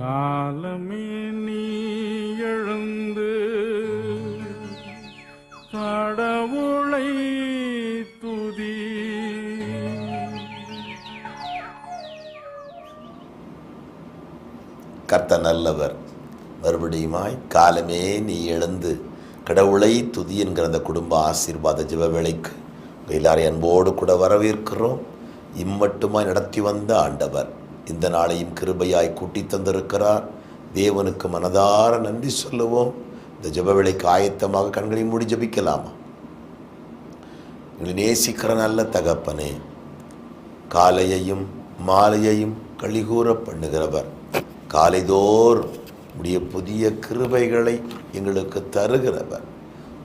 காலமே நீ எழுந்து கடவுளை துதி. கர்த்த நல்லவர். மறுபடியுமாய் காலமே நீ எழுந்து கடவுளை துதி என்கிற அந்த குடும்ப ஆசீர்வாத ஜெப வேளைக்கு எல்லாரையும் அன்போடு கூட வரவேற்கிறோம். இம்மட்டுமாய் நடத்தி வந்த ஆண்டவர். இந்த நாளையும் கிருபையாய் கூட்டி தந்திருக்கிறார். தேவனுக்கு மனதார நன்றி சொல்லுவோம். இந்த ஜெபவேளைக்கு ஆயத்தமாக கண்களை மூடி ஜெபிக்கலாமா? எங்களை நேசிக்கிற நல்ல தகப்பனே காலையையும் மாலையையும் கழிகூற பண்ணுகிறவர். காலைதோறும் உடைய புதிய கிருபைகளை எங்களுக்கு தருகிறவர்.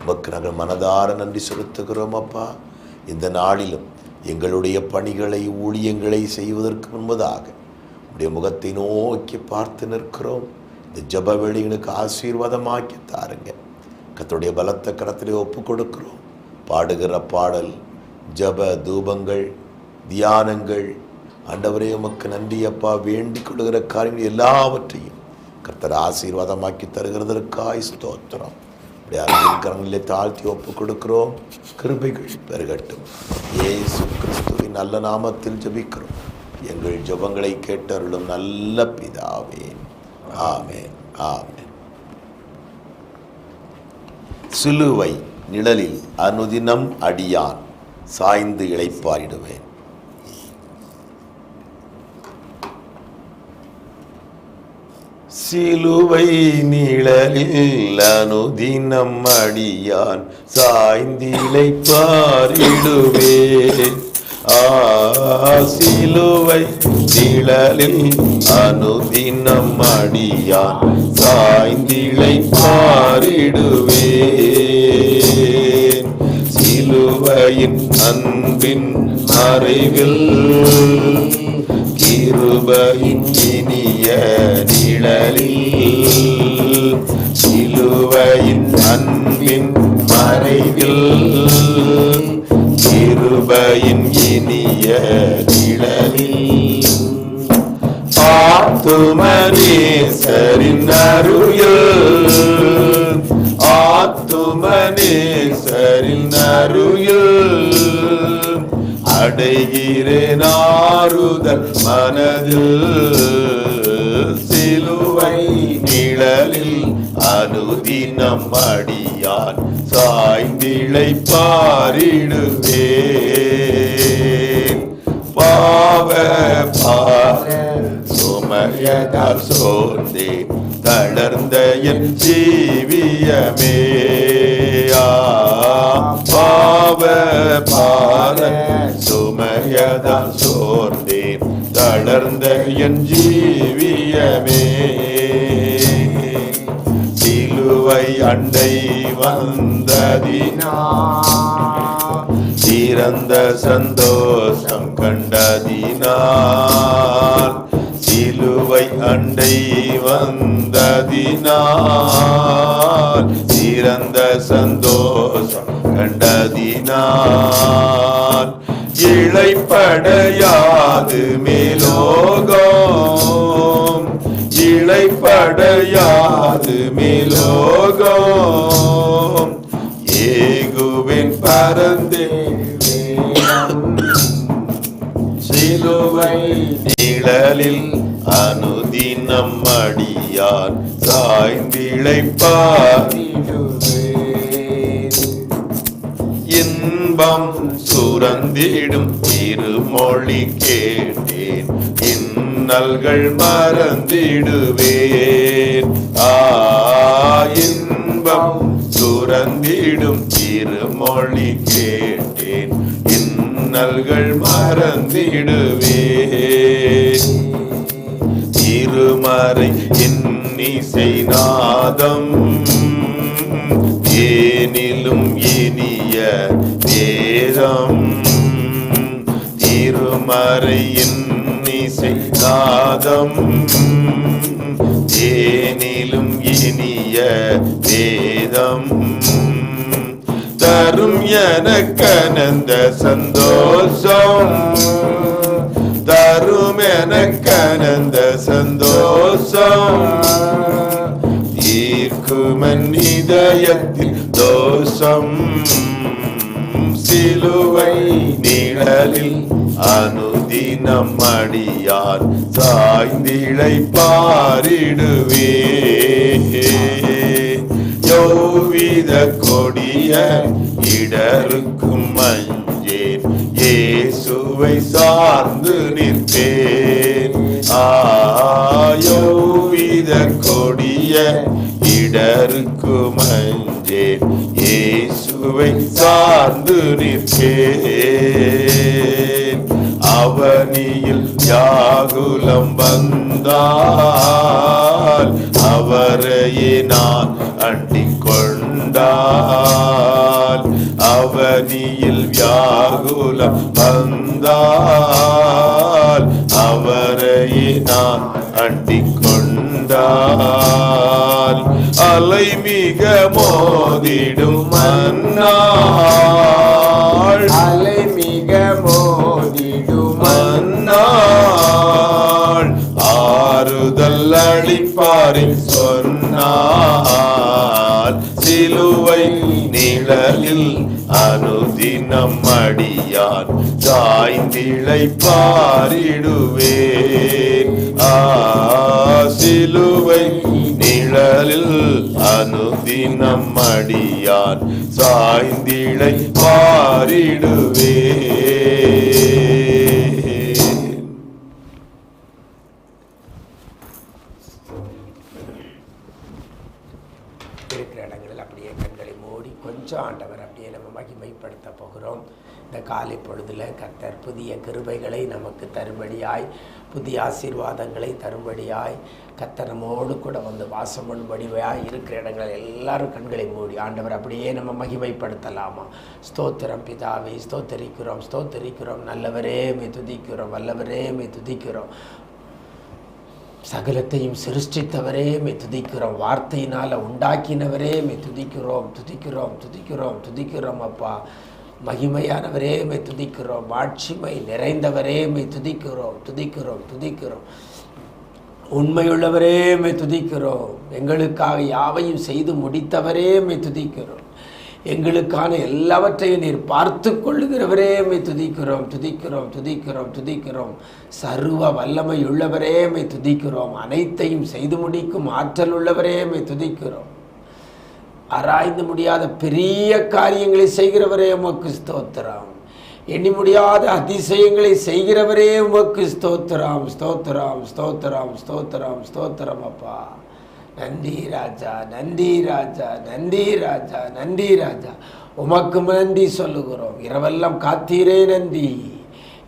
உமக்கு நாங்கள் மனதார நன்றி செலுத்துகிறோம் அப்பா. இந்த நாளிலும் எங்களுடைய பணிகளை ஊழியங்களை செய்வதற்கு முன்பதாக உடைய முகத்தை நோக்கி பார்த்து நிற்கிறோம். இந்த ஜப வெளிகளுக்கு ஆசீர்வாதமாக்கி தாருங்க. கத்தோடைய பலத்த கரத்திலே ஒப்பு கொடுக்கிறோம் பாடுகிற பாடல் ஜப தூபங்கள் தியானங்கள் ஆண்டவரே உமக்கு நன்றி அப்பா. வேண்டிக் கொள்கிற காரியங்கள் எல்லாவற்றையும் கர்த்தர் ஆசீர்வாதமாக்கி தருகிறதற்காய் ஸ்தோத்திரம். இப்படி அறிவிக்கிறவங்களே தாழ்த்தி ஒப்பு கொடுக்கிறோம் கிருபைகள் பெருகட்டும். ஏசு கிறிஸ்துவின் நல்ல நாமத்தில் ஜெபிக்கிறோம். எங்கள் ஜபங்களை கேட்டருளும் நல்ல பிதாவே. ஆமென் ஆமென். சிலுவை நிழலில் அனுதினம் அடியான் சாய்ந்து இளைப்பாரிடுவேன். சிலுவை நிழலில் அனுதினம் அடியான் சாய்ந்திலை பாரிடுவேன் ஆ சிலுவை நிழலில் அனுதினம் அடியான் சாய்ந்திளை பாரிடுவேன். சிலுவையின் அன்பின் மறைவில் கிருபையின் இனிய நிழலில் சிலுவையின் அன்பின் மறைவில் கிருபையின் இனிய நிழலில் ஆத்துமனேசரின் அருள் ஆத்துமனேசரின் அருள் அடைகிறேன் ஆறுதல் மனதில் சிலுவை நிழலில் அனுதினம் அடியான் சாய்ந்திழை பாரிடுவேன் பாவ பார சுமையதால் சோர்ந்தே தளர்ந்த என் ஜீவியமே. பாவ பார சுமையதால் சோர்ந்தே தளர்ந்த என் ஜீவியமே. சிலுவை அண்டை வந்ததினா சிறந்த சந்தோஷம் கண்டதினால் சிலுவை அண்டை வந்ததினால் சிறந்த சந்தோஷம் கண்டதினால் இழைப்படையாது மேலோகம். இழைப்படையாது மேலோகம். ஏகுவின் பரந்தே சிலுவை நிழலில் அனுதினம் அடியான் சாய்ந்திழைப்பாரிடுவேன் இன்பம் சுரந்திடும் திருமொழி கேட்டேன். இன்னல்கள் மறந்திடுவேன். ஆயின்பம் இன்பம் சுரந்திடும் திருமொழி கேட்டேன். இன்னல்கள் மறந்திடுவேன். திருமறை இன்னிசை நாதம் ஏனிலும் இனிய நேரம். திருமறை செய்தாதம் ஏனிலும் இனிய வேதம் தரும் எனக்கனந்த சந்தோஷம். தரும் எனக்கனந்த சந்தோஷம். தீர்க்குமன் இதயத்தில் தோஷம். சிலுவை நிழலில் அனுதினம் அடியார் சாய்ந்திழை பாரிடுவே யோவித கொடிய இடருக்கும் மஞ்சேன் இயேசுவை சார்ந்து நிற்பேன். ஆயோவித கொடிய இடருக்கும் மஞ்சேன் இயேசுவை சார்ந்து நிற்கேன். அவனியில் யாகுலம் வந்தால் அவரையே நான் அண்டிக் கொண்டால் அவனியில் வியாகுலம் வந்தால் அவரையே நான் அண்டிக் கொண்டால் அலை மிக மோதிடும் மன்னாள். அலை மிக மோதிடும் மன்னாள். ஆறுதல் அளிப்பாரின் சொன்னாள் சிலுவை நிழலில் அனுதினம் அடியான் சாய்ந்திழை பாரிடுவேன் நிழலில் அனுதினம் அடியான் சாய்ந்திழை பாரிடுவே. காலை பொழுதில் கத்தர் புதிய கிருபைகளை நமக்கு தரும்படியாய் புதிய ஆசீர்வாதங்களை தரும்படியாய் கர்த்தர் நம்மோடு கூட வந்து வாசம் பண்ணும்படியாய் இருக்கிற இடங்கள் எல்லாரும் கண்களை மூடி ஆண்டவர் அப்படியே நம்ம மகிமைப்படுத்தலாமா? ஸ்தோத்திரம் பிதாவை ஸ்தோத்தரிக்கிறோம் ஸ்தோத்தரிக்கிறோம். நல்லவரே மே துதிக்கிறோம் வல்லவரே மே துதிக்கிறோம். சகலத்தையும் சிருஷ்டித்தவரே மே துதிக்கிறோம். வார்த்தையினால உண்டாக்கினவரே மே துதிக்கிறோம் துதிக்கிறோம் துதிக்கிறோம் துதிக்கிறோம் அப்பா. மகிமையானவரே மை துதிக்கிறோம். மாட்சிமை நிறைந்தவரே மை துதிக்கிறோம். துதிக்கிறோம் துதிக்கிறோம். உண்மையுள்ளவரே மை துதிக்கிறோம். எங்களுக்காக யாவையும் செய்து முடித்தவரே மை துதிக்கிறோம். எங்களுக்கான எல்லாவற்றையும் நீர் பார்த்து கொள்ளுகிறவரே மை துதிக்கிறோம். துதிக்கிறோம் துதிக்கிறோம் துதிக்கிறோம். சர்வ வல்லமை உள்ளவரே மை துதிக்கிறோம். அனைத்தையும் செய்து முடிக்கும் ஆற்றல் உள்ளவரே மை துதிக்கிறோம். ஆராய்ந்து முடியாத பெரிய காரியங்களை செய்கிறவரே உமக்கு ஸ்தோத்திரம். எண்ணி முடியாத அதிசயங்களை செய்கிறவரே உமக்கு ஸ்தோத்திரம். ஸ்தோத்திரம் ஸ்தோத்திரம் ஸ்தோத்திரம் ஸ்தோத்திரம் அப்பா. நன்றி ராஜா நன்றி ராஜா நன்றி ராஜா நன்றி ராஜா. உமக்கு நன்றி சொல்லுகிறோம். இரவெல்லாம் காத்தீரே நன்றி.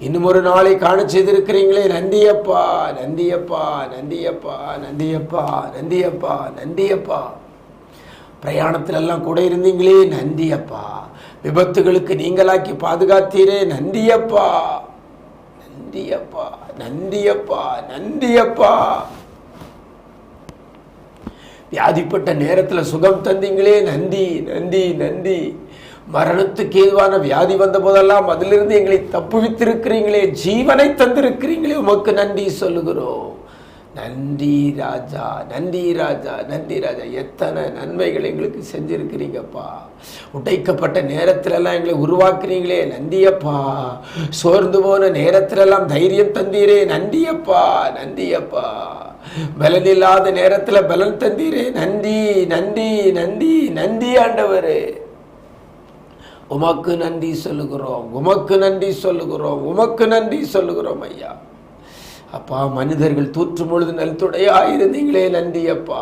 இன்னும் ஒரு நாளை காண செய்திருக்கிறீங்களே. நந்தியப்பா நந்தியப்பா நந்தியப்பா நந்தியப்பா நந்தியப்பா நந்தியப்பா பிரயாணத்திலெல்லாம் கூட இருந்தீங்களே நந்தியப்பா விபத்துகளுக்கு நீங்களாக்கி பாதுகாத்தீரே நந்தியப்பா நந்தியப்பா நந்தியப்பா நந்தியப்பா வியாதிப்பட்ட நேரத்தில் சுகம் தந்தீங்களே நன்றி நன்றி நன்றி. மரணத்துக்கு ஏதுவான வியாதி வந்த போதெல்லாம் அதிலிருந்து எங்களை தப்புவித்திருக்கிறீங்களே ஜீவனை தந்திருக்கிறீங்களே உமக்கு நன்றி சொல்லுகிறோம். நன்றி ராஜா நன்றி ராஜா நன்றி ராஜா எத்தனை நன்மைகள் எங்களுக்கு செஞ்சுருக்கிறீங்கப்பா. உடைக்கப்பட்ட நேரத்திலலாம் எங்களை உருவாக்குறீங்களே நன்றியப்பா சோர்ந்து போன நேரத்திலெல்லாம் தைரியம் தந்தீரே நன்றியப்பா நன்றியப்பா பலன் இல்லாத நேரத்தில் பலன் தந்தீரே நன்றி நன்றி நன்றி நன்றி ஆண்டவர். உமக்கு நன்றி சொல்லுகிறோம் உமக்கு நன்றி சொல்லுகிறோம் உமக்கு நன்றி சொல்லுகிறோம் ஐயா. அப்பா மனிதர்கள் தூற்றும் பொழுது நல்துடையா இருந்தீங்களே நன்றி அப்பா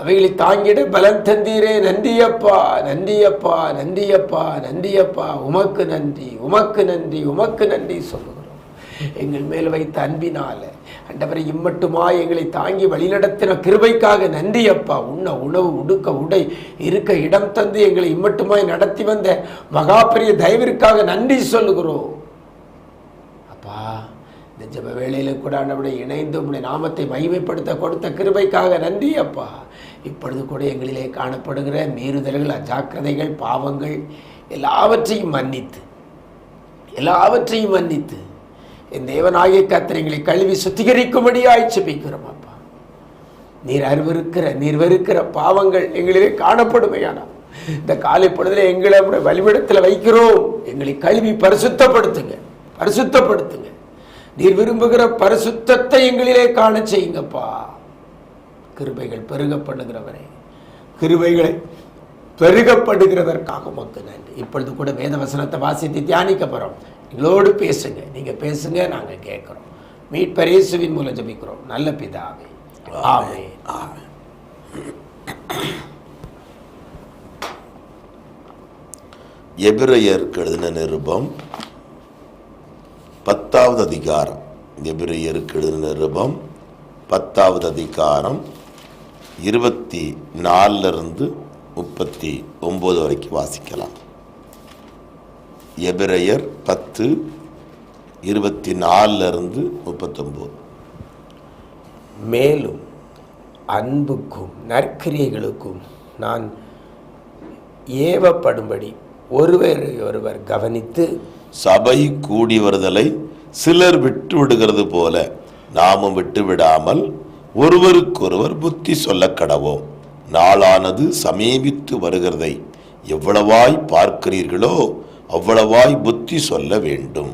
அவைகளை தாங்கிட பலன் தந்தீரே நன்றியப்பா நன்றியப்பா நன்றியப்பா நன்றியப்பா. உமக்கு நன்றி உமக்கு நன்றி உமக்கு நன்றி சொல்லுகிறோம். எங்கள் மேல் வைத்த அன்பினால அண்டவரை இம்மட்டுமா எங்களை தாங்கி வழிநடத்தின கிருபைக்காக நன்றி அப்பா உண்ண உணவு உடுக்க உடை இருக்க இடம் தந்து எங்களை இம்மட்டுமாய் நடத்தி வந்த மகாபெரிய தயவிற்காக நன்றி சொல்லுகிறோம். அப்பா இந்த ஜப வேளையில கூட ஆண்டவரை இணைந்து உடைய நாமத்தை மகிமைப்படுத்த கொடுத்த கிருபைக்காக நன்றி அப்பா. இப்பொழுது கூட எங்களிலே காணப்படுகிற மீறுதல்கள் அஜாக்கிரதைகள் பாவங்கள் எல்லாவற்றையும் மன்னித்து எல்லாவற்றையும் மன்னித்து என் தேவனாகிய கத்திரங்களை கழுவி சுத்திகரிக்கும்படியாய் செபிக்கிறோம் அப்பா. நீர் அருவருக்கிற நீர் வெறுக்கிற பாவங்கள் எங்களிலே காணப்படுமையானால் இந்த காலை பொழுதில் எங்களை நம்முடைய வழிபடத்தில் வைக்கிறோம். எங்களை கழுவி பரிசுத்தப்படுத்துங்க பரிசுத்தப்படுத்துங்க. நீர் விரும்புகிற பரிசுத்தத்தை எங்களிலே காண செய்யுங்கப்பா. கிருபைகள் பெருக பண்ணுகிறவரே கிருபைகளை பெருகப்படுகிறதற்காக உமக்கு நன்றி. இப்பொழுது கூட வேத வசனத்தை வாசித்து தியானிக்க போகிறோம் எங்களோடு பேசுங்க. நீங்கள் பேசுங்க நாங்கள் கேட்குறோம் மீட்பரேசுவின் மூலம் ஜபிக்கிறோம். நல்ல பிதாவே. ஆமே ஆமே எபிரையருக்கு எழுதின நிருபம் பத்தாவது அதிகாரம். எபிரையருக்கு எழுதின நிருபம் பத்தாவது அதிகாரம் இருபத்தி நாலுல இருந்து முப்பத்தி ஒன்பது வரைக்கும் வாசிக்கலாம். எபிரையர் பத்து இருபத்தி நாலுல இருந்து முப்பத்தொம்போது. மேலும் அன்புக்கும் நற்கிரியைகளுக்கும் நான் ஏவப்படும்படி ஒருவரை ஒருவர் கவனித்து சபை கூடி வருதலை சிலர் விட்டு விடுகிறது போல நாமும் விட்டு விடாமல் ஒருவருக்கொருவர் புத்தி சொல்ல கடவோம். நாளானது சமீபித்து வருகிறதை எவ்வளவாய் பார்க்கிறீர்களோ அவ்வளவாய் புத்தி சொல்ல வேண்டும்.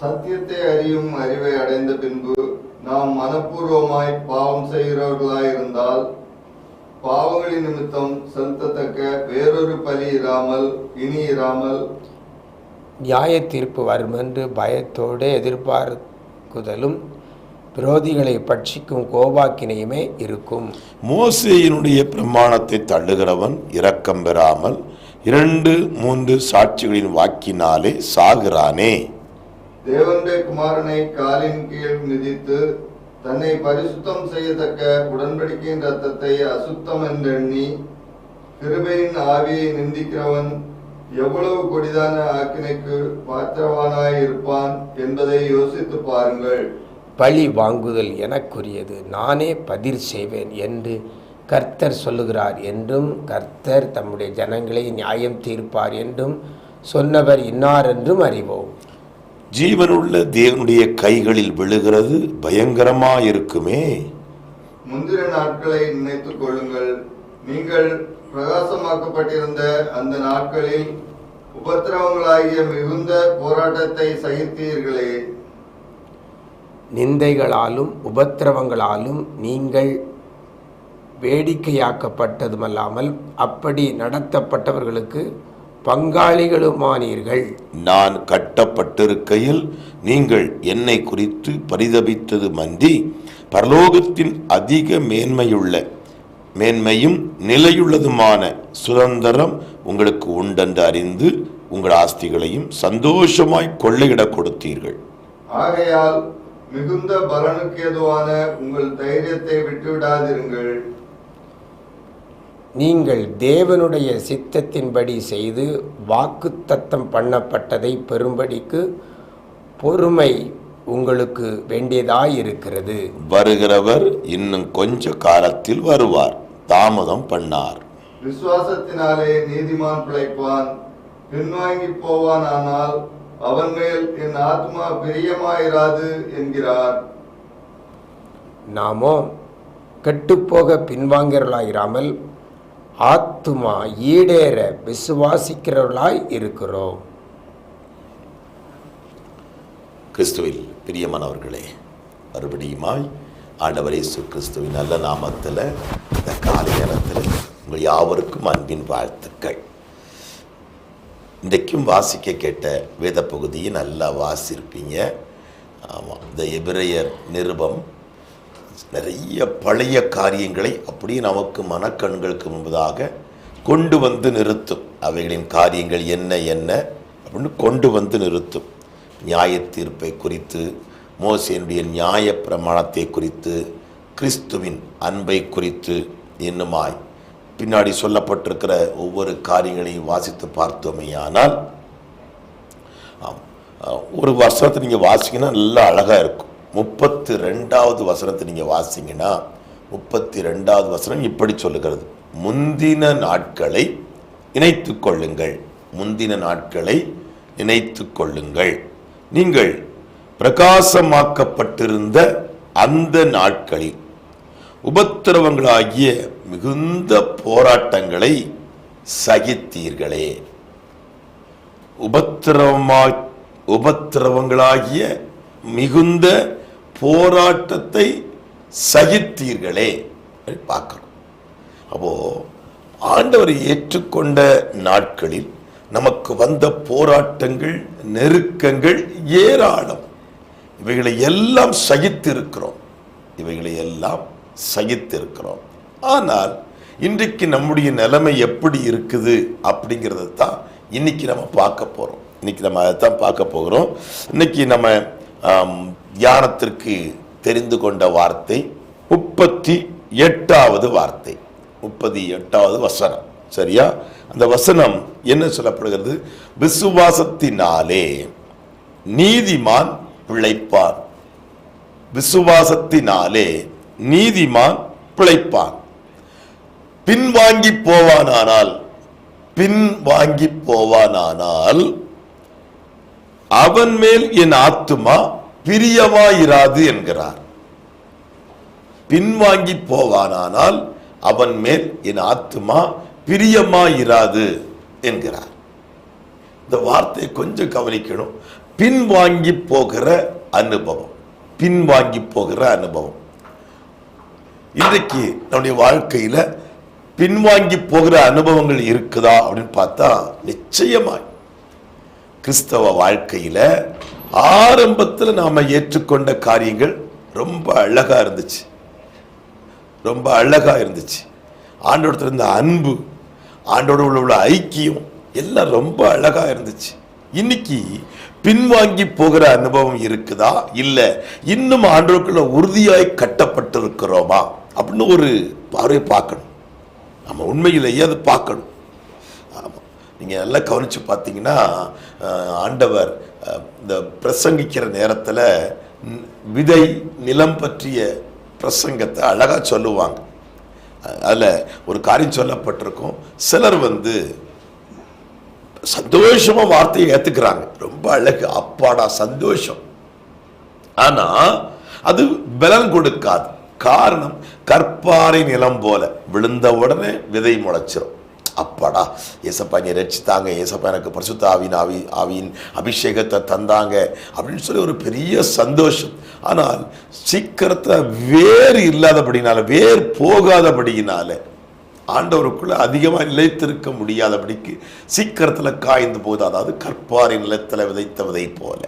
சத்தியத்தை அறியும் அறிவை அடைந்த பின்பு நாம் மனப்பூர்வமாய் பாவம் செய்கிறவர்களாயிருந்தால் பாவங்களின் நிமித்தம் செலுத்தத்தக்க வேறொரு பலி இராமல் இனி இராமல் நியாய தீர்ப்பு வரும் என்று பயத்தோடு எதிர்பார்க்குதலும் விரோதிகளை பட்சிக்கும் கோபாக்கினையுமே இருக்கும். மோசேயினுடைய பிரமாணத்தை தள்ளுகிறவன் இரக்கம் பெறாமல் இரண்டு மூன்று சாட்சிகளின் வாக்கினாலே சாகிறானே. தேவனுடைய குமாரனை காலின் கீழ் மிதித்து தன்னை பரிசுத்தம் செய்யத்தக்க உடன்படிக்கையின் ரத்தத்தை அசுத்தம் என்றெண்ணி கிருபையின் ஆவியை நிந்திக்கிறவன் எவ்வளவு கொடிதான ஆக்கினைக்கு பாத்திரவானாய் இருப்பான் என்பதை யோசித்து பாருங்கள். பழி வாங்குதல் எனக்குரியது. நானே பதிர் செய்வேன் என்று கர்த்தர் சொல்லுகிறார் என்றும் கர்த்தர் தம்முடைய ஜனங்களை நியாயம் தீர்ப்பார் என்றும் சொன்னவர் இன்னார் என்றும் அறிவோம். ஜீவனுள்ள தேவனுடைய கைகளில் விழுகிறது பயங்கரமாயிருக்குமே. முந்தின நாட்களை நினைத்துக் கொள்ளுங்கள். நீங்கள் பிரகாசமாக்கப்பட்டிருந்த அந்த நாட்களில் உபத்திரவங்களாகிய மிகுந்த போராட்டத்தை சகித்தீர்களே. நிந்தைகளாலும் உபத்திரவங்களாலும் நீங்கள் வேடிக்கையாக்கப்பட்டதுமல்லாமல் அப்படி நடத்தப்பட்டவர்களுக்கு பங்காளிகளுமானீர்கள். நான் கட்டப்பட்டிருக்கையில் நீங்கள் என்னை குறித்து பரிதபித்தது மந்தி பரலோகத்தின் அதிக மேன்மையுள்ள மேன்மையும் நிலையுள்ளதுமான சுதந்திரம் உங்களுக்கு உண்டென்று அறிந்து உங்கள் ஆஸ்திகளையும் சந்தோஷமாய் கொள்ளையிடக் கொடுத்தீர்கள். ஆகையால் மிகுந்த பலனுக்கு ஏதுவான உங்கள் தைரியத்தை விட்டுவிடாதிருங்கள். நீங்கள் தேவனுடைய சித்தத்தின்படி செய்து வாக்குத்தத்தம் பண்ணப்பட்டதை பெறும்படிக்கு பொறுமை உங்களுக்கு வேண்டியதாயிருக்கிறது. வருகிறவர் இன்னும் கொஞ்ச காலத்தில் வருவார். தாமதம் பண்ணார். விசுவாசத்தினாலே நீதிமான் பிழைப்பான். பின்வாங்கி போவான் ஆனால் அவன் மேல் என் ஆத்மா பிரியமாயிராது என்கிறார். நாமோ கெட்டுப்போக பின்வாங்கிறவர்களாயிராமல் ஆத்துமா ஈடேற விசுவாசிக்கிறவர்களாய் இருக்கிறோம். கிறிஸ்துவில் பிரியமானவர்களே மறுபடியுமாய் ஆண்டவர் இயேசு கிறிஸ்துவின் நல்ல நாமத்தில் இந்த காலை நேரத்தில் உங்கள் யாவருக்கும் அன்பின் வாழ்த்துக்கள். இன்றைக்கும் வாசிக்க கேட்ட வேத பகுதியை நல்லா வாசிருப்பீங்க. ஆமாம் இந்த எபிரையர் நிருபம் நிறைய பழைய காரியங்களை அப்படியே நமக்கு மனக்கண்களுக்கு முன்பதாக கொண்டு வந்து நிறுத்தும். அவைகளின் காரியங்கள் என்ன என்ன அப்படின்னு கொண்டு வந்து நிறுத்தும். நியாய தீர்ப்பை குறித்து மோசேனுடைய நியாய பிரமாணத்தை குறித்து கிறிஸ்துவின் அன்பை குறித்து என்னுமாய் பின்னாடி சொல்லப்பட்டிருக்கிற ஒவ்வொரு காரியங்களையும் வாசித்து பார்த்தோமேயானால் ஒரு வசனத்தை நீங்கள் வாசிங்கன்னா நல்லா அழகாக இருக்கும். முப்பத்தி ரெண்டாவது வசனத்தை நீங்கள் வாசிங்கன்னா முப்பத்தி ரெண்டாவது வசனம் இப்படி சொல்லுகிறது. முந்தின நாட்களை இணைத்து கொள்ளுங்கள். முந்தின நாட்களை நினைத்து கொள்ளுங்கள். நீங்கள் பிரகாசமாக்கப்பட்டிருந்த அந்த நாட்களில் உபத்திரவங்களாகிய மிகுந்த போராட்டங்களை சகித்தீர்களே. உபத்திரவமா உபத்திரவங்களாகிய மிகுந்த போராட்டத்தை சகித்தீர்களே பார்க்கணும் அப்போ ஆண்டவரை ஏற்றுக்கொண்ட நாட்களில் நமக்கு வந்த போராட்டங்கள் நெருக்கங்கள் ஏராளம். இவைகளை எல்லாம் சகித்திருக்கிறோம். இவைகளை எல்லாம் சகித்திருக்கிறோம். ஆனால் இன்றைக்கு நம்முடைய நிலைமை எப்படி இருக்குது அப்படிங்கிறத தான் இன்னைக்கு நம்ம பார்க்க போகிறோம் இன்னைக்கு நம்ம அதை தான் பார்க்க போகிறோம். இன்னைக்கு நம்ம தியானத்திற்கு தெரிந்து கொண்ட வார்த்தை முப்பத்தி எட்டாவது வார்த்தை. முப்பத்தி எட்டாவது வசனம். சரியா? அந்த வசனம் என்ன சொல்லப்படுகிறது? விசுவாசத்தினாலே நீதிமான் பிழைப்பான். விசுவாசத்தினாலே நீதிமான் பிழைப்பான். பின்வாங்கி போவானானால் பின்வாங்கி போவானானால் அவன் மேல் என் ஆத்துமா பிரியமாயிராது என்கிறார். பின்வாங்கி போவானானால் அவன் மேல் என் ஆத்துமா பிரியமாயிராது என்கிறார். இந்த வார்த்தையை கொஞ்சம் கவனிக்கணும். பின்வாங்கி போகிற அனுபவம். பின்வாங்கி போகிற அனுபவம். இன்றைக்கு நம்முடைய வாழ்க்கையில பின்வாங்கி போகிற அனுபவங்கள் இருக்குதா அப்படின்னு பார்த்தா நிச்சயமாய். கிறிஸ்தவ வாழ்க்கையில ஆரம்பத்தில் நாம ஏற்றுக்கொண்ட காரியங்கள் ரொம்ப அழகா இருந்துச்சு. ரொம்ப அழகா இருந்துச்சு. ஆண்டோடத்தில் இருந்த அன்பு ஆண்டோட உள்ள உள்ள ஐக்கியம் எல்லாம் ரொம்ப அழகா இருந்துச்சு. இன்னைக்கு பின்வாங்கி போகிற அனுபவம் இருக்குதா? இல்லை இன்னும் ஆண்டோருக்குள்ள உறுதியாய் கட்டப்பட்டிருக்கிறோமா? அப்படின்னு ஒரு பார்வை பார்க்கணும். நம்ம உண்மையிலேயே அதை பார்க்கணும். ஆமாம் நீங்கள் நல்லா கவனித்து பார்த்தீங்கன்னா ஆண்டவர் இந்த பிரசங்கிக்கிற நேரத்தில் விதை நிலம் பற்றிய பிரசங்கத்தை அழகாக சொல்லுவாங்க. அதில் ஒரு காரியம் சொல்லப்பட்டிருக்கும். சிலர் வந்து சந்தோஷமாக வார்த்தையை ஏத்துக்கிறாங்க. ரொம்ப அழகு. அப்பாடா சந்தோஷம். ஆனால் அது பலன் கொடுக்காது. காரணம் கற்பாறை நிலம் போல விழுந்த உடனே விதை முளைச்சிரும். அப்பாடா. ஏசப்பா நீ ரசித்தாங்க ஏசப்பா எனக்கு பரிசுத்த ஆவின் ஆவி ஆவியின் அபிஷேகத்தை தந்தாங்க. அப்படின்னு சொல்லி ஒரு பெரிய சந்தோஷம். ஆனால் சீக்கிரத்தில் வேர் இல்லாதபடினால வேர் போகாதபடியினால ஆண்டவருக்குள்ளே அதிகமாக நிலைத்திருக்க முடியாதபடிக்கு சீக்கிரத்தில் காய்ந்து போகுது அதாவது கற்பாரி நிலத்தில் விதைத்த விதை போல.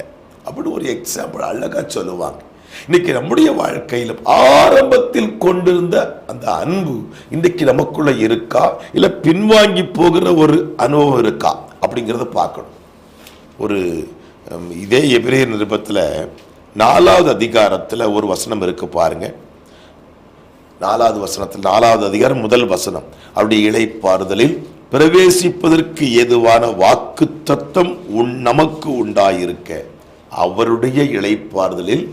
அப்படின்னு ஒரு எக்ஸாம்பிள் அழகாக சொல்லுவாங்க. இன்னைக்கு நம்முடைய வாழ்க்கையில் ஆரம்பத்தில் கொண்டிருந்த அந்த அன்பு இன்னைக்கு நமக்குள்ள இருக்கா? இல்ல பின்வாங்கி போகிற ஒரு அனுபவம் இருக்கா? அப்படிங்கிறத பார்க்கணும். ஒரு இதே எபிரேயர் நிருபத்தில் நாலாவது அதிகாரத்தில் ஒரு வசனம் இருக்கு பாருங்க. நாலாவது வசனத்தில் நாலாவது அதிகாரம் முதல் வசனம். அவருடைய இளைப்பாறுதலில் பிரவேசிப்பதற்கு ஏதுவான வாக்கு தத்தம் உன் நமக்கு உண்டாயிருக்க. அவருடைய இழைப்பாறுதலில்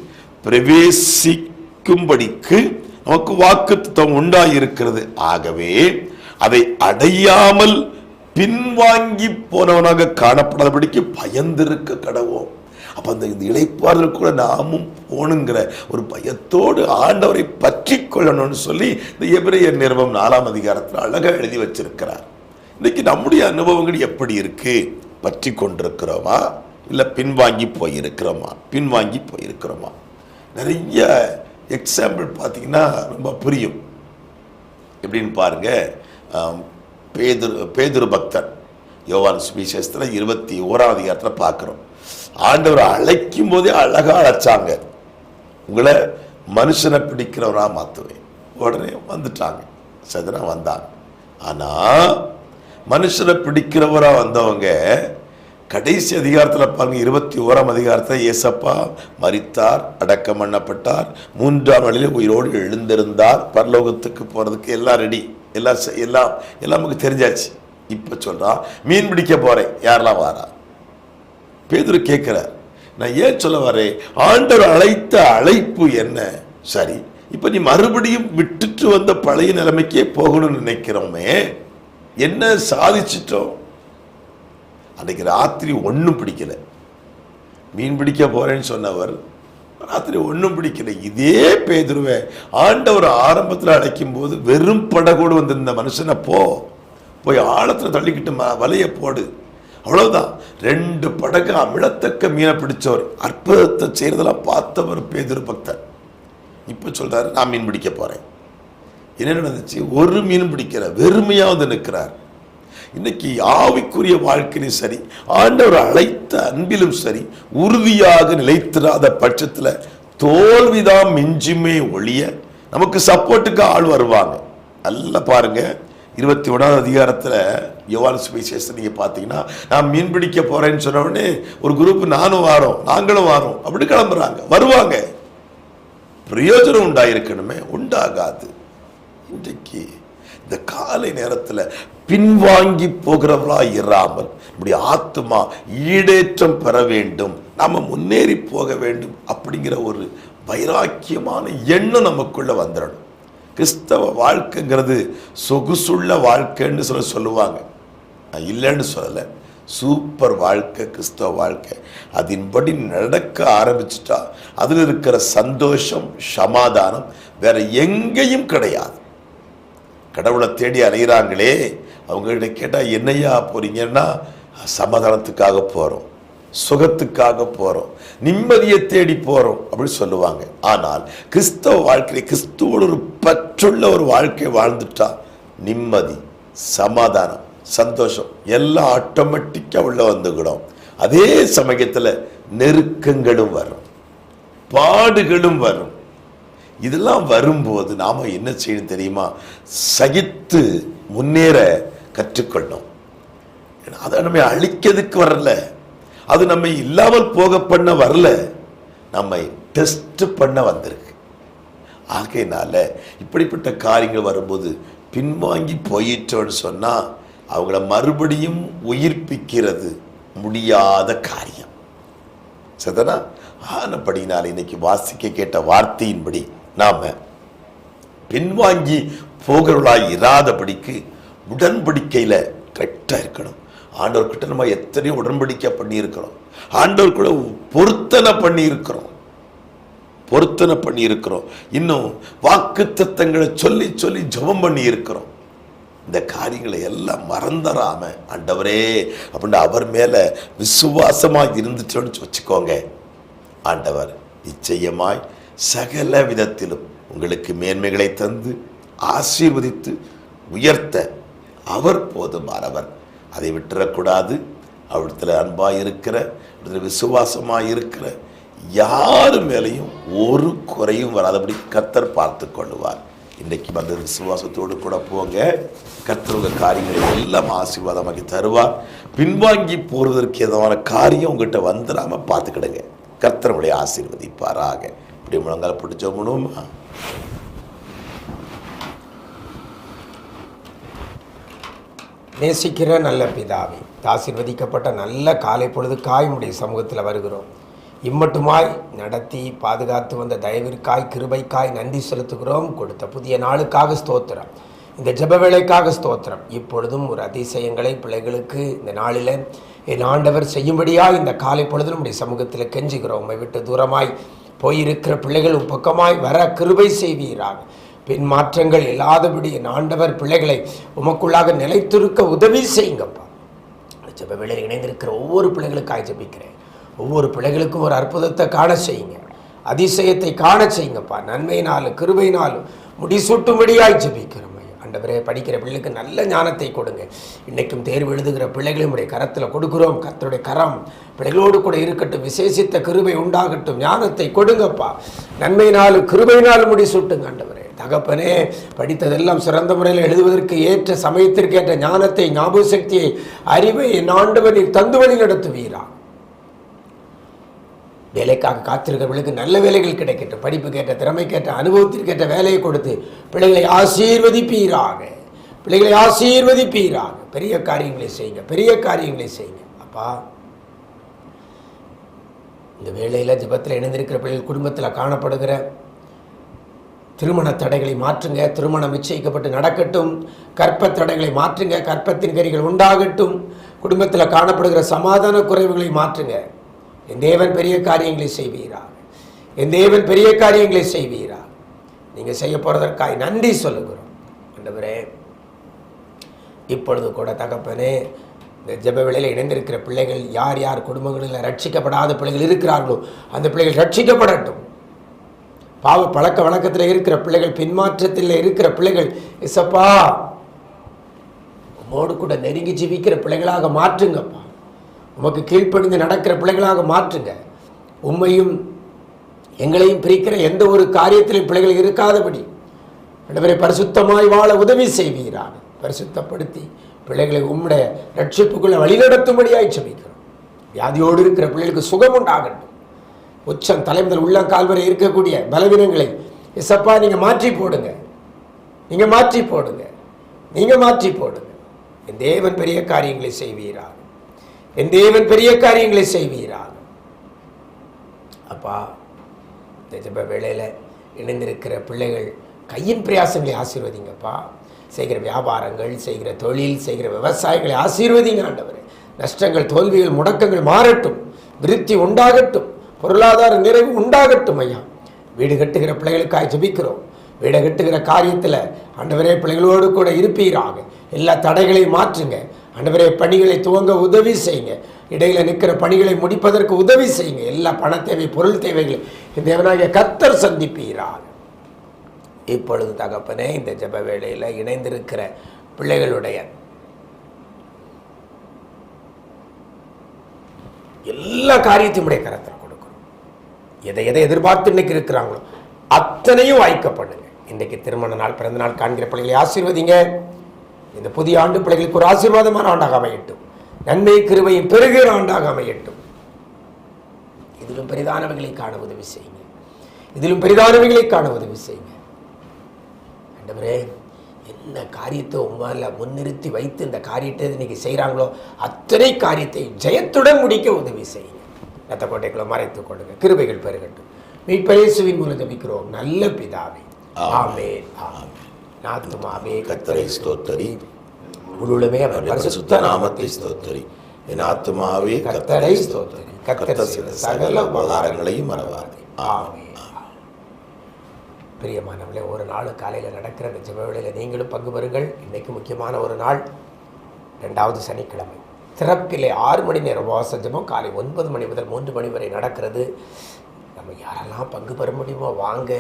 பிரவேசிக்கும்படிக்கு நமக்கு வாக்கு உண்டாயிருக்கிறது. ஆகவே அதை அடையாமல் பின்வாங்கி போனவனாக காணப்படாதபடிக்கு பயந்திருக்க கடவோம் அப்ப அந்த இந்த இளைப்பாறுதல் கூட நாமும் போகணுங்கிற ஒரு பயத்தோடு ஆண்டவரை பற்றி கொள்ளணும்னு சொல்லி இந்த எபிரேயர் நிறுவம் நாலாம் அதிகாரத்தில் அழகாக எழுதி வச்சிருக்கிறார். இன்னைக்கு நம்முடைய அனுபவங்கள் எப்படி இருக்கு? பற்றி கொண்டிருக்கிறோமா? இல்லை பின்வாங்கி போயிருக்கிறோமா? பின்வாங்கி போயிருக்கிறோமா? நிறைய எக்ஸாம்பிள் பார்த்தீங்கன்னா ரொம்ப புரியும். எப்படின்னு பாருங்க. பேதுரு பேதுரு பக்தர். யோவான் சுவிசேஷத்தில் இருபத்தி ஓராம் அதிகாரத்தில் பார்க்குறோம். ஆண்டவர் அழைக்கும் போதே அழகாக அழைச்சாங்க. உங்களை மனுஷனை பிடிக்கிறவராக மாற்றுவேன் உடனே வந்துட்டாங்க. சதனா வந்தாங்க ஆனால் மனுஷனை பிடிக்கிறவராக வந்தவங்க கடைசி அதிகாரத்தில் பாருங்கள் இருபத்தி ஓராம் அதிகாரத்தில் ஏசப்பா மறித்தார் அடக்கம் பண்ணப்பட்டார் மூன்றாம் நாளில் உயிரோடு எழுந்திருந்தார். பரலோகத்துக்கு போகிறதுக்கு எல்லாம் ரெடி எல்லாம் எல்லாம் எல்லாம் நமக்கு தெரிஞ்சாச்சு. இப்போ சொல்கிறா மீன் பிடிக்க போகிறேன் யாரெல்லாம் வாரா? பேதுரு கேட்குறார் நான் ஏன் சொல்ல வரேன்? ஆண்டவர் அழைத்த அழைப்பு என்ன? சரி இப்போ நீ மறுபடியும் விட்டுட்டு வந்த பழைய நிலைமைக்கே போகணும்னு நினைக்கிறோமே. என்ன சாதிச்சிட்டோம்? அன்றைக்கி ராத்திரி ஒன்றும் பிடிக்கல. மீன் பிடிக்க போகிறேன்னு சொன்னவர் ராத்திரி ஒன்றும் பிடிக்கல. இதே பேதுருவை ஆண்டவர் ஆரம்பத்தில் அழைக்கும் போது வெறும் படகோடு வந்திருந்த மனுஷனை போ போய் ஆழத்தில் தள்ளிக்கிட்டு வலையை போடு. அவ்வளவுதான். ரெண்டு படகு அமிழத்தக்க மீனை பிடிச்சவர் அற்புதத்தை செய்கிறதெல்லாம் பார்த்தவர் பேதுரு பக்தர். இப்போ சொல்கிறாரு நான் மீன் பிடிக்க போகிறேன் என்ன நடந்துச்சு? ஒரு மீன் பிடிக்கிற வெறுமையாக வந்து நிற்கிறார். இன்னைக்கு ஆவிக்குரிய வாழ்க்கையிலும் சரி ஆண்டவர் அழைத்த அன்பிலும் சரி உறுதியாக நிலைத்திராத பட்சத்தில் தோல்விதான் மிஞ்சுமே ஒழிய நமக்கு சப்போர்ட்டுக்கு ஆள் வருவாங்க. நல்லா பாருங்க இருபத்தி ஒன்றாவது அதிகாரத்தில் யோவான் சுவிசேஷம் நீங்கள் பார்த்தீங்கன்னா நான் மீன் பிடிக்க போறேன்னு சொன்ன ஒரு குரூப் நானும் வாரோம் நாங்களும் வாரோம் அப்படி கிளம்புறாங்க. வருவாங்க. பிரயோஜனம் உண்டாயிருக்கணுமே உண்டாகாது. இன்றைக்கு இந்த காலை நேரத்தில் பின்வாங்கி போகிறவர்களா இராமல் நம்முடைய ஆத்மா ஈடேற்றம் பெற வேண்டும். நாம் முன்னேறி போக வேண்டும் அப்படிங்கிற ஒரு வைராக்கியமான எண்ணம் நமக்குள்ளே வந்துடணும் கிறிஸ்தவ வாழ்க்கைங்கிறது சொகுசுள்ள வாழ்க்கைன்னு சொல்ல சொல்லுவாங்க. நான் இல்லைன்னு சொல்லலை. சூப்பர் வாழ்க்கை கிறிஸ்தவ வாழ்க்கை. அதன்படி நடக்க ஆரம்பிச்சிட்டா அதில் இருக்கிற சந்தோஷம் சமாதானம் வேற எங்கேயும் கிடையாது. கடவுளை தேடி அலைகிறாங்களே அவங்ககிட்ட கேட்டால் என்னையா போறீங்கன்னா சமாதானத்துக்காக போகிறோம் சுகத்துக்காக போகிறோம் நிம்மதியை தேடி போகிறோம் அப்படின்னு சொல்லுவாங்க. ஆனால் கிறிஸ்தவ வாழ்க்கையை கிறிஸ்துவோட ஒரு பற்றுள்ள ஒரு வாழ்க்கை வாழ்ந்துட்டா நிம்மதி சமாதானம் சந்தோஷம் எல்லாம் ஆட்டோமேட்டிக்காக உள்ளே வந்துக்கிடும் அதே சமயத்தில் நெருக்கங்களும் வரும் பாடுகளும் வரும். இதெல்லாம் வரும்போது நாம் என்ன செய்யணும் தெரியுமா? சகித்து முன்னேற கற்றுக்கொள்ளணும். ஏன்னா, அதை நம்ம அழிக்கிறதுக்கு வரல. அது நம்மை இல்லாமல் போக பண்ண வரல. நம்மை டெஸ்ட் பண்ண வந்திருக்கு. ஆகையினால இப்படிப்பட்ட காரியங்கள் வரும்போது பின்வாங்கி போயிட்டோன்னு சொன்னால் அவங்கள மறுபடியும் உயிர்ப்பிக்கிறது முடியாத காரியம். சரிதானா? ஆனப்படினால் இன்னைக்கு வாசிக்க கேட்ட வார்த்தையின்படி நாம் பின்வாங்கி போகிறவர்களாய் இராதபடிக்கு உடன்படிக்கையில் கரெக்டாக இருக்கணும். ஆண்டவர்கிட்ட நம்ம எத்தனையோ உடன்படிக்கை பண்ணியிருக்கிறோம். ஆண்டவர் கூட பொருத்தனை பண்ணியிருக்கிறோம். பொருத்தனை பண்ணியிருக்கிறோம். இன்னும் வாக்கு தத்தங்களை சொல்லி சொல்லி ஜபம் பண்ணியிருக்கிறோம். இந்த காரியங்களை எல்லாம் மறந்துடாம ஆண்டவரே அப்படின்னு அவர் மேலே விசுவாசமாக இருந்துட்டோன்னு வச்சுக்கோங்க. ஆண்டவர் நிச்சயமாய் சகல விதத்திலும் உங்களுக்கு மேன்மைகளை தந்து ஆசீர்வதித்து உயர்த்த அவர் போதுமானவர். அதை விட்டுறக்கூடாது. அவரிடத்துல அன்பாக இருக்கிற அவரிடத்துல விசுவாசமாக இருக்கிற யார் மேலேயும் ஒரு குறையும் வராதபடி கத்தர் பார்த்து கொள்ளுவார். இன்றைக்கு வந்து விசுவாசத்தோடு கூட போங்க. கத்தருங்க உங்க காரியங்களை எல்லாம் ஆசீர்வாதமாக்கி தருவார். பின்வாங்கி போகிறதற்கு எதமான காரியம் உங்கள்கிட்ட வந்துடாமல் பார்த்துக்கிடுங்க. கர்த்தர் உங்களை ஆசீர்வதிப்பாராக. இப்படி முழங்கால் பிடிச்சோம்னுமா நேசிக்கிற நல்ல பிதாவே ஆசீர்வதிக்கப்பட்ட நல்ல காலை பொழுதுக்காய் உடைய சமூகத்தில் வருகிறோம். இம்மட்டுமாய் நடத்தி பாதுகாத்து வந்த தயவிற்காய் கிருபைக்காய் நன்றி செலுத்துகிறோம். கொடுத்த புதிய நாளுக்காக ஸ்தோத்திரம். இந்த ஜப வேலைக்காக ஸ்தோத்திரம். இப்பொழுதும் ஒரு அதிசயங்களை பிள்ளைகளுக்கு இந்த நாளில் என் ஆண்டவர் செய்யும்படியாய் இந்த காலை பொழுது நம்முடைய சமூகத்தில் கெஞ்சுகிறோம். உம்மை விட்டு தூரமாய் போயிருக்கிற பிள்ளைகள் உப்பக்கமாய் வர கிருபை செய்வீராக. பின் மாற்றங்கள் இல்லாதபடி என் ஆண்டவர் பிள்ளைகளை உமக்குள்ளாக நிலைத்திருக்க உதவி செய்யுங்கப்பா. ஜப வேளையில் இணைந்திருக்கிற ஒவ்வொரு பிள்ளைகளுக்காக ஜபிக்கிறேன். ஒவ்வொரு பிள்ளைகளுக்கும் ஒரு அற்புதத்தை காண செய்யுங்க. அதிசயத்தை காண செய்யுங்கப்பா. நன்மையினாலும் கிருபையினாலும் முடிசூட்டும்படியாய் ஜபிக்கிறோம். ஆண்டவரே படிக்கிற பிள்ளைக்கு நல்ல ஞானத்தை கொடுங்க. இன்றைக்கும் தேர்வு எழுதுகிற பிள்ளைகளுடைய உடைய கரத்தில் கொடுக்குறோம். கத்தருடைய கரம் பிள்ளைகளோடு கூட இருக்கட்டும். விசேஷித்த கிருபை உண்டாகட்டும். ஞானத்தை கொடுங்கப்பா. நன்மையினாலும் கிருபையினாலும் முடிசூட்டுங்க ஆண்டவரே. தகப்பனே படித்ததெல்லாம் சிறந்த முறையில் எழுதுவதற்கு ஏற்ற சமயத்திற்கு ஏற்ற ஞானத்தை ஞாபக சக்தியை அறிவை என் ஆண்டவனில் தந்து வழி நடத்துவீரா. வேலைக்காக காத்திருக்கிறவர்களுக்கு நல்ல வேலைகள் கிடைக்கட்டும். படிப்பு கேட்க திறமை கேட்ட அனுபவத்திற்கேற்ற வேலையை கொடுத்து பிள்ளைகளை ஆசீர்வதிப்பீராக. பிள்ளைகளை ஆசீர்வதிப்பீராக. பெரிய காரியங்களை செய்யுங்க பெரிய காரியங்களை செய்யுங்க. அப்பா இந்த வேளையில் ஜபத்தில் இணைந்திருக்கிற பிள்ளைகள் குடும்பத்தில் காணப்படுகிற திருமண தடைகளை மாற்றுங்க திருமணம் நிச்சயிக்கப்பட்டு நடக்கட்டும். கற்ப தடைகளை மாற்றுங்க கற்பத்தின் கறிகள் உண்டாகட்டும். குடும்பத்தில் காணப்படுகிற சமாதான குறைவுகளை மாற்றுங்க. என் தேவன் பெரிய காரியங்களை செய்வீரா? என் தேவன் பெரிய காரியங்களை செய்வீரா? நீங்க செய்ய போறதற்காய் நன்றி சொல்லுகிறோம். ஆண்டவரே இப்பொழுது கூட தகப்பனே இந்த ஜெப வேளையில் இணைந்திருக்கிற பிள்ளைகள் யார் யார் குடும்பங்களில் ரட்சிக்கப்படாத பிள்ளைகள் இருக்கிறார்களோ அந்த பிள்ளைகள் ரட்சிக்கப்படட்டும். பாவ பழக்க வழக்கத்தில் இருக்கிற பிள்ளைகள் பின்மாற்றத்தில் இருக்கிற பிள்ளைகள் இசப்பா உமோடு கூட நெருங்கி ஜீவிக்கிற பிள்ளைகளாக மாற்றுங்கப்பா. உமக்கு கீழ்ப்படிந்து நடக்கிற பிள்ளைகளாக மாற்றுங்க. உண்மையும் எங்களையும் பிரிக்கிற எந்த ஒரு காரியத்திலும் பிள்ளைகள் இருக்காதபடி இடவரை பரிசுத்தமாய் வாழ உதவி செய்வீரா பரிசுத்தப்படுத்தி பிள்ளைகளை உம்முடைய ரட்சிப்புக்குள்ள வழிநடத்தும்படியாய் சமைக்கிறோம் வியாதியோடு இருக்கிற பிள்ளைகளுக்கு சுகம் உண்டாகட்டும் உச்சம் தலைமுதல் உள்ளங்கால் வரை இருக்கக்கூடிய பலவீனங்களை எசப்பா நீங்கள் மாற்றி போடுங்க. நீங்கள் மாற்றி போடுங்க. நீங்கள் மாற்றி போடுங்க. என் தேவன் பெரிய காரியங்களை செய்வீராக. என் தேவன் பெரிய காரியங்களை செய்வீராக. அப்பா இந்த வேலையில் வேளையில் இணைந்திருக்கிற பிள்ளைகள் கையின் பிரயாசங்களை ஆசீர்வதிங்கப்பா. செய்கிற வியாபாரங்கள் செய்கிற தொழில் செய்கிற விவசாயங்களை ஆசீர்வதிங்க ஆண்டவர். நஷ்டங்கள் தோல்விகள் முடக்கங்கள் மாறட்டும். விருத்தி உண்டாகட்டும். பொருளாதார நிறைவு உண்டாகட்டும் ஐயா. வீடு கட்டுகிற பிள்ளைகளுக்காக ஜபிக்கிறோம். வீடு கட்டுகிற காரியத்தில் ஆண்டவரே பிள்ளைகளோடு கூட இருப்பீராக. எல்லா தடைகளையும் மாற்றுங்க. ஆண்டவரே பணிகளை துவங்க உதவி செய்யுங்க. இடையில நிற்கிற பணிகளை முடிப்பதற்கு உதவி செய்யுங்க. எல்லா பண தேவை பொருள் தேவைகளை இந்த தேவனாகிய கர்த்தர் இப்பொழுது தகப்பனே இந்த ஜப வேளையில் இணைந்திருக்கிற பிள்ளைகளுடைய எல்லா காரியத்தையும் உடைய கரத்தில் கொடுக்கணும் எதை எதை எதிர்பார்த்து இன்னைக்கு இருக்கிறாங்களோ அத்தனையும் வாய்க்க பண்ணுங்க. இன்றைக்கு திருமண நாள் பிறந்த நாள் காண்கிற பிள்ளைகளை ஆசீர்வதிங்க. இந்த புதிய ஆண்டு பிள்ளைகளுக்கு ஒரு ஆசீர்வாதமான ஆண்டாக அமையட்டும். நன்மை கிருபையும் பெருகிற ஆண்டாக அமையட்டும். இதிலும் பெரிதானவைகளை காண உதவி செய்யுங்க. இதிலும் பெரிதானவைகளை காண உதவி செய்யுங்க. ஆண்டவரே என்ன காரியத்தை உங்களால் முன்னிறுத்தி வைத்து இந்த காரியத்தை இன்னைக்கு செய்கிறாங்களோ அத்தனை காரியத்தை ஜெயத்துடன் முடிக்க உதவி செய்யுங்க. ரத்த கோட்டைக்குள்ள மறைத்துக் கொள்ளுங்க. கிருபைகள் பெருகட்டும். மீட்பரேசுவின் மூலம் ஜபிக்கிறோம். நல்ல பிதாவே. ஆமே ஆமே நாத்துமாவே கத்தரை ஸ்தோத்தரி. முழுமே அவர் பரிசுத்த நாமத்தை ஸ்தோத்தரி. என் ஆத்துமாவே கர்த்தரை ஸ்தோத்திரி. கர்த்தர் செய்த சகல உபகாரங்களையும் மறவாதே. பிரியமானவர்களே ஒரு நாள் காலையில் நடக்கிற இந்த ஜெப வேளையில் நீங்களும் பங்கு பெறுங்கள். இன்னைக்கு முக்கியமான ஒரு நாள் ரெண்டாவது சனிக்கிழமை. திறப்பிலே ஆறு மணி நேரம் உபவாச ஜெபம் காலை ஒன்பது மணி முதல் மூன்று மணி வரை நடக்கிறது. நம்ம யாரெல்லாம் பங்கு பெற முடியுமோ வாங்க.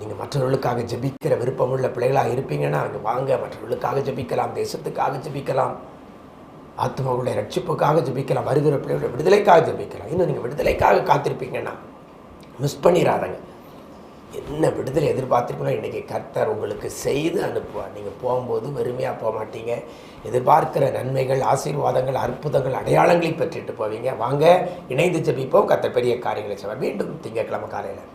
நீங்கள் மற்றவர்களுக்காக ஜெபிக்கிற விருப்பமுள்ள பிள்ளைகளாக இருப்பீங்கன்னா அங்கே வாங்க. மற்றவர்களுக்காக ஜெபிக்கலாம். தேசத்துக்காக ஜெபிக்கலாம். ஆத்மாவுடைய ரட்சிப்புக்காக ஜெபிக்கலாம். வருகிற பிள்ளைகளுடைய விடுதலைக்காக ஜெபிக்கலாம். இன்னும் நீங்கள் விடுதலைக்காக காத்திருப்பீங்கன்னா மிஸ் பண்ணிடாதங்க என்ன விடுதலை எதிர்பார்த்திருக்கணும் இன்றைக்கி கர்த்தர் உங்களுக்கு செய்து அனுப்புவார். நீங்கள் போகும்போது வெறுமையாக போக மாட்டீங்க. எதிர்பார்க்கிற நன்மைகள் ஆசீர்வாதங்கள் அற்புதங்கள் அடையாளங்களை பெற்றுட்டு போவீங்க. வாங்க இணைந்து ஜெபிப்போம். கர்த்தர் பெரிய காரியங்களை செய்வார். மீண்டும் திங்கட்கிழமை காலையில்.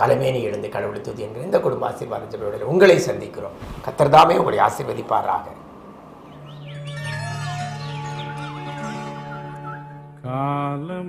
கலமேனி எழுந்து கடவுளை துதி என்கிற இந்த குடும்ப ஆசீர்வாத உங்களை சந்திக்கிறோம். கத்தர்தாமே உங்களை ஆசீர்வதிப்பாராக. காலம்